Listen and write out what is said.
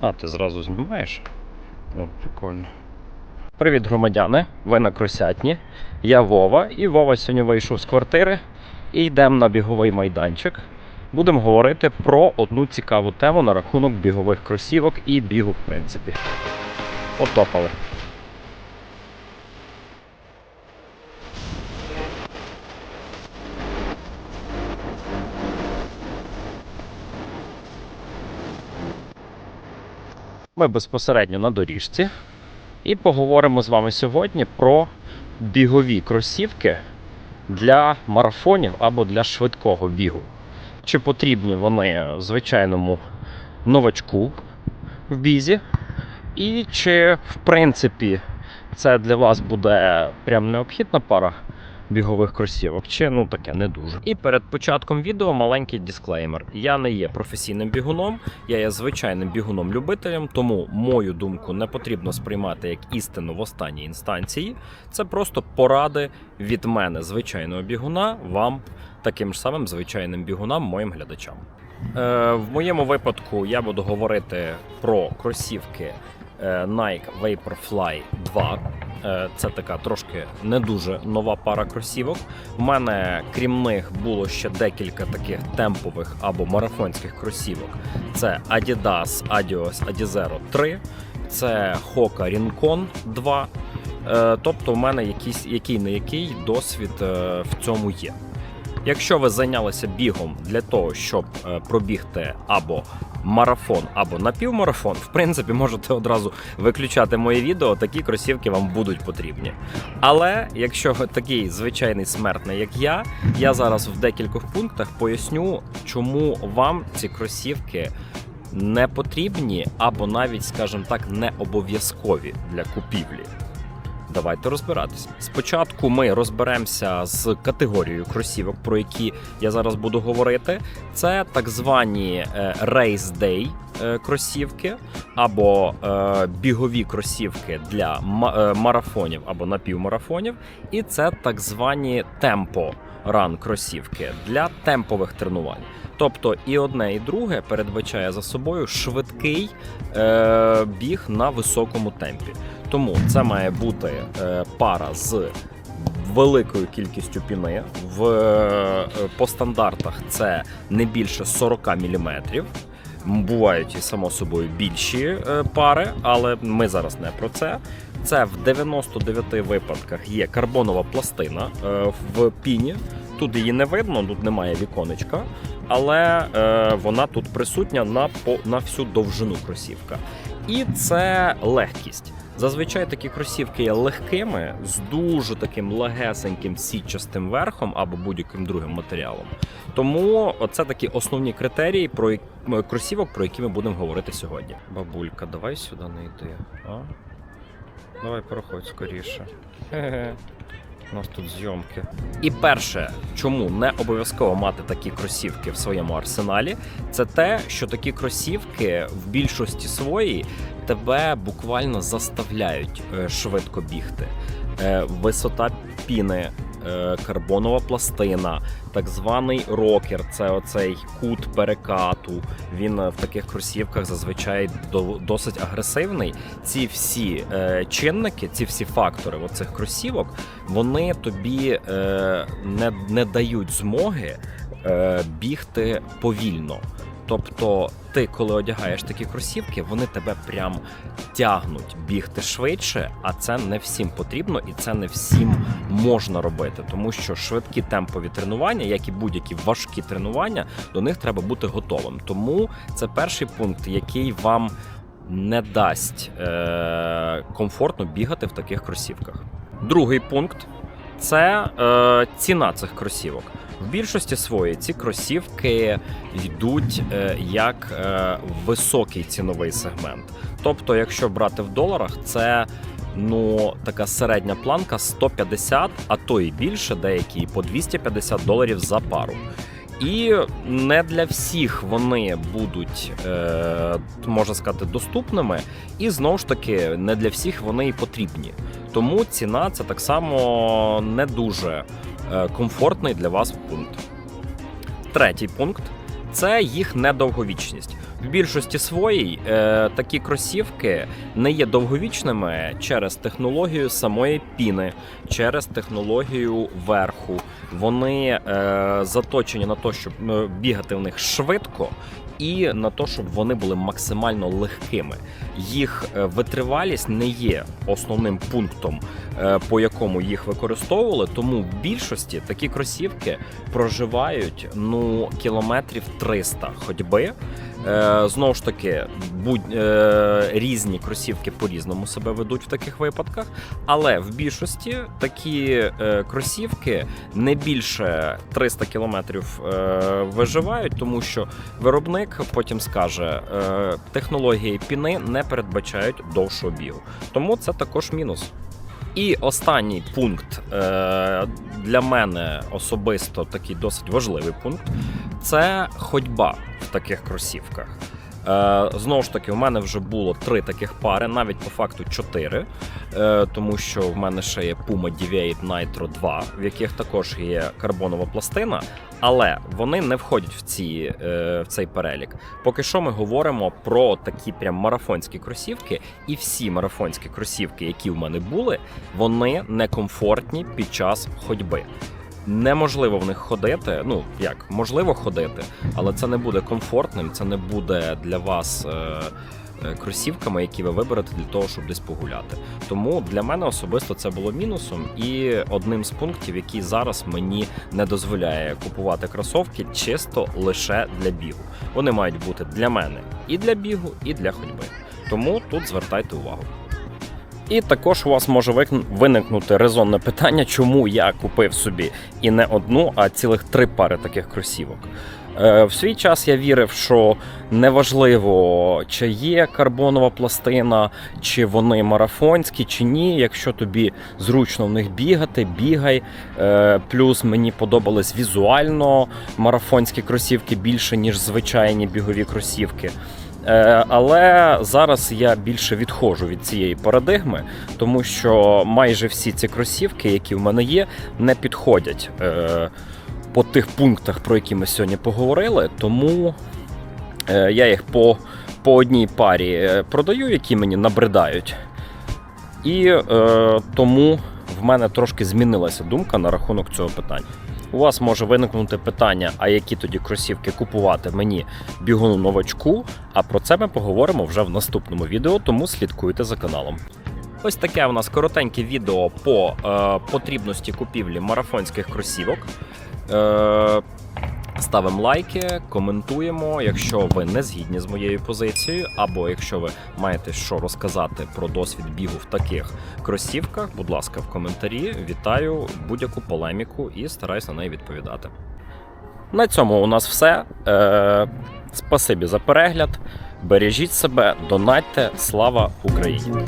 А, ти зразу знімаєш? О, прикольно. Привіт, громадяни! Ви на Кросятні. Я Вова, і Вова сьогодні вийшов з квартири і йдемо на біговий майданчик. Будемо говорити про одну цікаву тему на рахунок бігових кросівок і бігу, в принципі. Потопали. Ми безпосередньо на доріжці. І поговоримо з вами сьогодні про бігові кросівки для марафонів або для швидкого бігу. Чи потрібні вони звичайному новачку в бізі, і чи в принципі це для вас буде прям необхідна пара бігових кросівок, чи ну таке не дуже. І перед початком відео маленький дисклеймер. Я не є професійним бігуном, я є звичайним бігуном-любителем, тому мою думку не потрібно сприймати як істину в останній інстанції. Це просто поради від мене, звичайного бігуна, вам таким ж самим звичайним бігунам, моїм глядачам. Е, в моєму випадку я буду говорити про кросівки Nike Vaporfly 2. Е, Це така трошки не дуже нова пара кросівок. У мене, крім них, було ще декілька таких темпових або марафонських кросівок. Це Adidas Adios Adizero 3, це Hoka Rincon 2. Е, Тобто, у мене якийсь який не який досвід е, в цьому є. Якщо ви зайнялися бігом для того, щоб е, пробігти або марафон, або напівмарафон, в принципі, можете одразу виключати моє відео, такі кросівки вам будуть потрібні. Але якщо ви такий звичайний смертний, як я, я зараз в декількох пунктах поясню, чому вам ці кросівки не потрібні, або навіть, скажімо так, не обов'язкові для купівлі. Давайте розбиратися. Спочатку ми розберемося з категорією кросівок, про які я зараз буду говорити. Це так звані е, Race Day е, кросівки, або е, бігові кросівки для марафонів або напівмарафонів. І це так звані темпо ран кросівки для темпових тренувань. Тобто і одне, і друге передбачає за собою швидкий е, біг на високому темпі. Тому це має бути е, пара з великою кількістю піни. В, е, по стандартах це не більше 40 мм. Бувають і само собою більші е, пари, але ми зараз не про це. Це в 99 випадках є карбонова пластина в піні. Тут її не видно, тут немає віконечка, але вона тут присутня на, на всю довжину кросівка. І це легкість. Зазвичай такі кросівки є легкими з дуже таким легесеньким сітчастим верхом або будь-яким другим матеріалом. Тому це такі основні критерії про кросівок, про які ми будемо говорити сьогодні. Бабулька, давай сюди не йди. А? Давай проходь скоріше. У нас тут зйомки. І перше, чому не обов'язково мати такі кросівки в своєму арсеналі, це те, що такі кросівки в більшості своїй тебе буквально заставляють е, швидко бігти. Е, Висота піни, карбонова пластина, так званий рокер це оцей кут перекату. Він е, в таких кросівках зазвичай до- досить агресивний. Ці всі е, чинники, ці всі фактори оцих кросівок, вони тобі е, не, не дають змоги е, бігти повільно. Тобто, ти, коли одягаєш такі кросівки, вони тебе прям тягнуть бігти швидше, а це не всім потрібно і це не всім можна робити, тому що швидкі темпові тренування, як і будь-які важкі тренування, до них треба бути готовим. Тому це перший пункт, який вам не дасть е- комфортно бігати в таких кросівках. Другий пункт це е, ціна цих кросівок. В більшості своїй ці кросівки йдуть е, як е, високий ціновий сегмент. Тобто, якщо брати в доларах, це ну така середня планка 150, а то і більше, деякі по 250 доларів за пару. І не для всіх вони будуть, е, можна сказати, доступними, і знову ж таки, не для всіх вони і потрібні. Тому ціна це так само не дуже комфортний для вас пункт. Третій пункт це їх недовговічність. Більшості своїй е, такі кросівки не є довговічними через технологію самої піни, через технологію верху. Вони е, заточені на те, щоб е, бігати в них швидко. І на те, щоб вони були максимально легкими. Їх е, витривалість не є основним пунктом, е, по якому їх використовували. Тому в більшості такі кросівки проживають ну кілометрів 300 ходьби. Е, знову ж таки, будь, е, різні кросівки по-різному себе ведуть в таких випадках. Але в більшості такі е, кросівки не більше 300 кілометрів е, виживають, тому що виробник потім скаже, е, технології піни не передбачають довшого бігу. Тому це також мінус. І останній пункт е, для мене особисто такий досить важливий пункт це ходьба в таких кросівках. Е, знову ж таки, у мене вже було три таких пари, навіть по факту чотири, е, тому що в мене ще є Puma Deviate Nitro 2, в яких також є карбонова пластина, але вони не входять в, ці, е, в цей перелік. Поки що ми говоримо про такі прям марафонські кросівки, і всі марафонські кросівки, які в мене були, вони некомфортні під час ходьби. Неможливо в них ходити. Ну як можливо ходити, але це не буде комфортним, це не буде для вас. Е- е, Кросівками, які ви виберете для того, щоб десь погуляти. Тому для мене особисто це було мінусом і одним з пунктів, який зараз мені не дозволяє купувати кросовки чисто лише для бігу. Вони мають бути для мене і для бігу, і для ходьби. Тому тут звертайте увагу. І також у вас може виникнути резонне питання, чому я купив собі і не одну, а цілих три пари таких кросівок. Е, В свій час я вірив, що неважливо, чи є карбонова пластина, чи вони марафонські, чи ні. Якщо тобі зручно в них бігати, бігай. Е, Плюс мені подобались візуально марафонські кросівки більше, ніж звичайні бігові кросівки. Е, Але зараз я більше відходжу від цієї парадигми, тому що майже всі ці кросівки, які в мене є, не підходять е, по тих пунктах, про які ми сьогодні поговорили. Тому е, я їх по, по одній парі продаю, які мені набридають. І тому в мене трошки змінилася думка на рахунок цього питання. У вас може виникнути питання, а які тоді кросівки купувати мені бігуну новачку. А про це ми поговоримо вже в наступному відео, тому слідкуйте за каналом. Ось таке у нас коротеньке відео по е, потрібності купівлі марафонських кросівок. Е, Ставимо лайки, коментуємо, якщо ви не згідні з моєю позицією, або якщо ви маєте що розказати про досвід бігу в таких кросівках, будь ласка, в коментарі вітаю будь-яку полеміку і стараюсь на неї відповідати. На цьому у нас все. Е, спасибі за перегляд. Бережіть себе, донатьте. Слава Україні!